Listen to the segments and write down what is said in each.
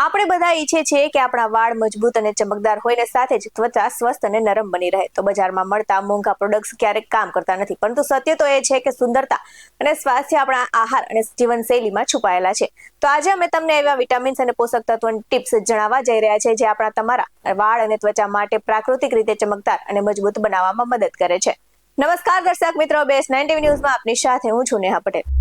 આપણે બધા ઈચ્છે છે કે આપણા વાળ મજબૂત અને ચમકદાર હોય ને સાથે જ ત્વચા સ્વસ્થ અને નરમ બની રહે. તો બજારમાં મળતા મોંઘા પ્રોડક્ટ્સ ક્યારેક કામ કરતા નથી. પરંતુ સત્ય તો એ છે કે સુંદરતા અને સ્વાસ્થ્ય આપણા આહાર અને જીવનશૈલીમાં છુપાયેલા છે. તો આજે અમે તમને એવા વિટામિન્સ અને પોષક તત્વોની ટિપ્સ જણાવવા જઈ રહ્યા છે જે આપણા તમારા વાળ અને ત્વચા માટે પ્રાકૃતિક રીતે ચમકદાર અને મજબૂત બનાવવામાં મદદ કરે છે. નમસ્કાર દર્શક મિત્રો બેસ નાઇન્ટી ન્યૂઝમાં આપની સાથે હું છું નેહા પટેલ.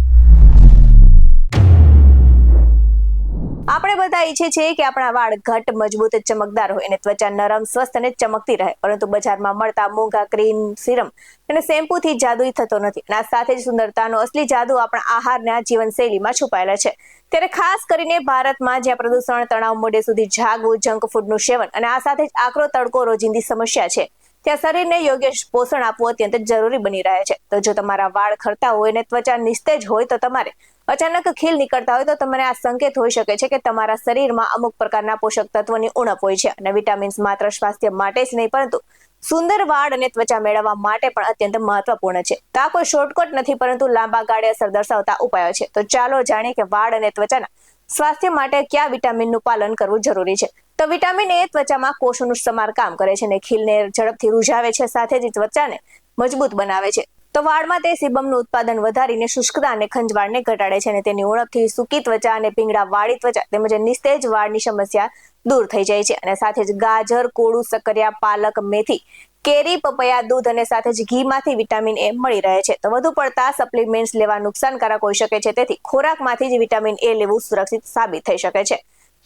આપણે બધા ઈચ્છે છીએ કે આપણા વાળ ઘટ, મજબૂત, ચમકદાર હોય અને ત્વચા નરમ, સ્વસ્થ અને ચમકતી રહે. પરંતુ બજારમાં મળતા મોંઘા ક્રીમ, સિરમ અને શેમ્પૂથી જાદુ થતો નથી અને આ સાથે જ સુંદરતાનો અસલી જાદુ આપણા આહારના જીવનશૈલીમાં છુપાયેલા છે. ત્યારે ખાસ કરીને ભારતમાં જ્યાં પ્રદૂષણ, તણાવ, મોડે સુધી જાગવું, જંક ફૂડનું સેવન અને આ સાથે જ આકરો, તડકો, રોજિંદી સમસ્યા છે. ત્યાં શરીરને યોગ્ય પોષણ આપવું અત્યંત જરૂરી બની રહે છે. તો જો તમારા વાળ ખરતા હોય અને ત્વચા નિસ્તેજ હોય તો તમારે અચાનક ખીલ નીકળતા હોય તો તમને આ સંકેત હોઈ શકે છે કે તમારા શરીરમાં અમુક પ્રકારના પોષક તત્વોની ઉણપ હોય છે અને વિટામિન્સ માત્ર સ્વાસ્થ્ય માટે જ નહીં, પરંતુ સુંદર વાળ અને ત્વચા મેળવવા માટે પણ અત્યંત મહત્વપૂર્ણ છે. તો આ કોઈ શોર્ટકટ નથી, પરંતુ લાંબા ગાળે અસર દર્શાવતા ઉપાયો છે. તો ચાલો જાણીએ કે વાળ અને ત્વચાના સ્વાસ્થ્ય માટે કયા વિટામિનનું પાલન કરવું જરૂરી છે? તો વિટામિન એ ત્વચામાં કોષોનું સમારકામ કરે છે અને ખીલને ઝડપથી રૂઝાવે છે, સાથે જ ત્વચાને મજબૂત બનાવે છે. તો વાળમાં તે સીબમનું ઉત્પાદન વધારીને શુષ્કતા અને ખંજવાળને ઘટાડે છે અને તેની ઉણપથી સૂકી ત્વચા અને પીંગડા વાળી ત્વચા તેમજ નિસ્તેજ વાળની સમસ્યા દૂર થઈ જાય છે અને સાથે જ ગાજર, કોળું સકરિયા પાલક, મેથી, કેરી, પપૈયા, દૂધ અને સાથે જ ઘીમાંથી વિટામિન એ મળી રહે છે. તો વધુ પડતા સપ્લિમેન્ટ્સ લેવા નુકસાનકારક હોઈ શકે છે. તેથી ખોરાકમાંથી જ વિટામિન એ લેવું સુરક્ષિત સાબિત થઈ શકે છે.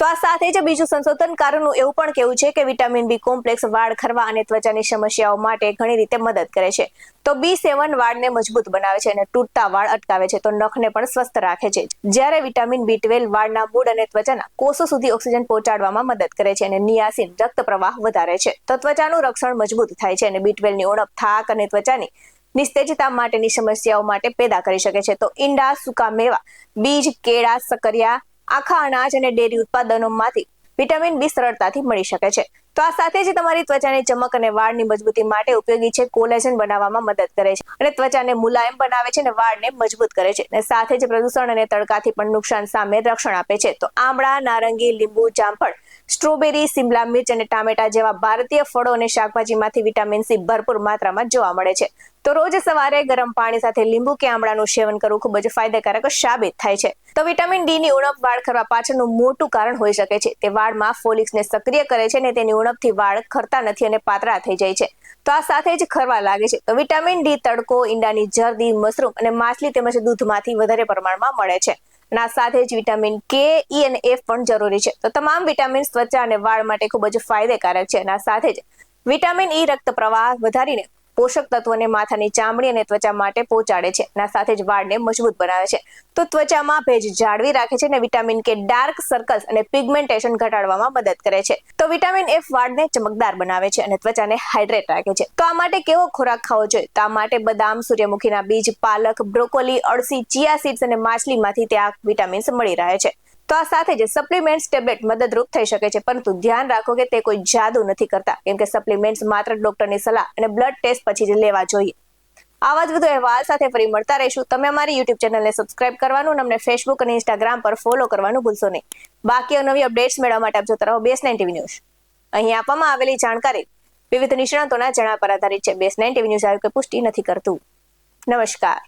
તો આ સાથે જ બીજું સંશોધનકારોનું એવું પણ કહેવું છે કે વિટામિન બી કોમ્પ્લેક્સ વાળ ખરવા અને ત્વચાની સમસ્યાઓ માટે ઘણી રીતે મદદ કરે છે. તો બી સેવન વાળને મજબૂત બનાવે છે અને તૂટતા વાળ અટકાવે છે તો નખને પણ સ્વસ્થ રાખે છે. જ્યારે વિટામિન બી ટ્વેલ્વ વાળના મૂળ અને ત્વચાના કોષો સુધી ઓક્સિજન પહોંચાડવામાં મદદ કરે છે અને નિયાસિન રક્ત પ્રવાહ વધારે છે. તો ત્વચાનું રક્ષણ મજબૂત થાય છે અને બી ટ્વેલ્વની ઉણપ થાક અને ત્વચાની નિસ્તેજતા માટેની સમસ્યાઓ માટે પેદા કરી શકે છે. તો ઈંડા, સૂકા મેવા, બીજ, કેળા, સકરિયા આખા અનાજ અને ડેરી ઉત્પાદનોમાંથી વિટામિન બી સરળતાથી મળી શકે છે. તો આ સાથે જ તમારી ત્વચાની ચમક અને વાળની મજબૂતી માટે ઉપયોગી છે કોલેજન બનાવવામાં મદદ કરે છે અને ત્વચાને મુલાયમ બનાવે છે અને વાળને મજબૂત કરે છે. અને સાથે જ પ્રદૂષણ અને તડકાથી પણ નુકસાન સામે રક્ષણ આપે છે. તો આમળા, નારંગી, લીંબુ, જામફળ, સ્ટ્રોબેરી, સિમલા મિર્ચ અને ટામેટા જેવા ભારતીય ફળો અને શાકભાજીમાંથી વિટામિન સી ભરપૂર માત્રામાં જોવા મળે છે. તો રોજ સવારે ગરમ પાણી સાથે લીંબુ કે આમળાનું સેવન કરવું ખૂબ જ ફાયદાકારક સાબિત થાય છે. તો વિટામિન ડી ની ઉણપ વાળ ખરવા પાછળનું મોટું કારણ હોઈ શકે છે. તે વાળમાં ફોલિક્સને સક્રિય કરે છે અને તેની ઉણપથી વાળ ખરતા નથી અને પાતળા થઈ જાય છે. તો આ સાથે જ ખરવા લાગે છે. તો વિટામિન ડી તડકો, ઈંડાની જરદી, મશરૂમ અને માછલી તેમજ દૂધમાંથી વધારે પ્રમાણમાં મળે છે. ના સાથે જ વિટામિન કે ઈ અને એફ પણ જરૂરી છે. તો તમામ વિટામિન્સ ત્વચા અને વાળ માટે ખૂબ જ ફાયદાકારક છે. અને સાથે જ વિટામિન ઈ રક્ત પ્રવાહ વધારીને પોષક તત્વોને માથાની ચામડી અને ત્વચા માટે પહોંચાડે છે. અને સાથે જ વાળને મજબૂત બનાવે છે. તો ત્વચામાં ભેજ જાળવી રાખે છે અને વિટામિન કે ડાર્ક સર્કલ્સ અને પિગમેન્ટેશન ઘટાડવામાં મદદ કરે છે. તો વિટામિન એફ વાળને ચમકદાર બનાવે છે અને ત્વચાને હાઇડ્રેટ રાખે છે. તો આ માટે કેવો ખોરાક ખાવો જોઈએ? તો આ માટે બદામ, સૂર્યમુખીના બીજ, પાલક, બ્રોકોલી, અળસી, ચિયા સીડ્સ અને માછલીમાંથી તે આ વિટામિન્સ મળી રહે છે. તો આ સાથે જ સપ્લિમેન્ટ્સ ટેબ્લેટ મદદરૂપ થઈ શકે છે. પરંતુ ધ્યાન રાખો કે તે કોઈ જાદુ નથી કરતા. કેમ કે સપ્લિમેન્ટ્સ માત્ર ડોક્ટરની સલાહ અને બ્લડ ટેસ્ટ પછી જ લેવા જોઈએ. આવા જ વધુ અહેવાલ સાથે ફરી મળતા રહીશું. તમે અમારી યુટ્યુબ ચેનલને સબસ્ક્રાઇબ કરવાનું અને અમને ફેસબુક અને ઇન્સ્ટાગ્રામ પર ફોલો કરવાનું ભૂલશો નહીં. બાકી નવી અપડેટ્સ મેળવવા માટે આપ જોતા રહો બેસ નાઇન ટીવી ન્યૂઝ અહીં આપવામાં આવેલી જાણકારી વિવિધ નિષ્ણાતોના જણા પર આધારિત છે. બેસ નાઇન ટીવી ન્યૂઝ આયોગ પુષ્ટિ નથી કરતું. નમસ્કાર.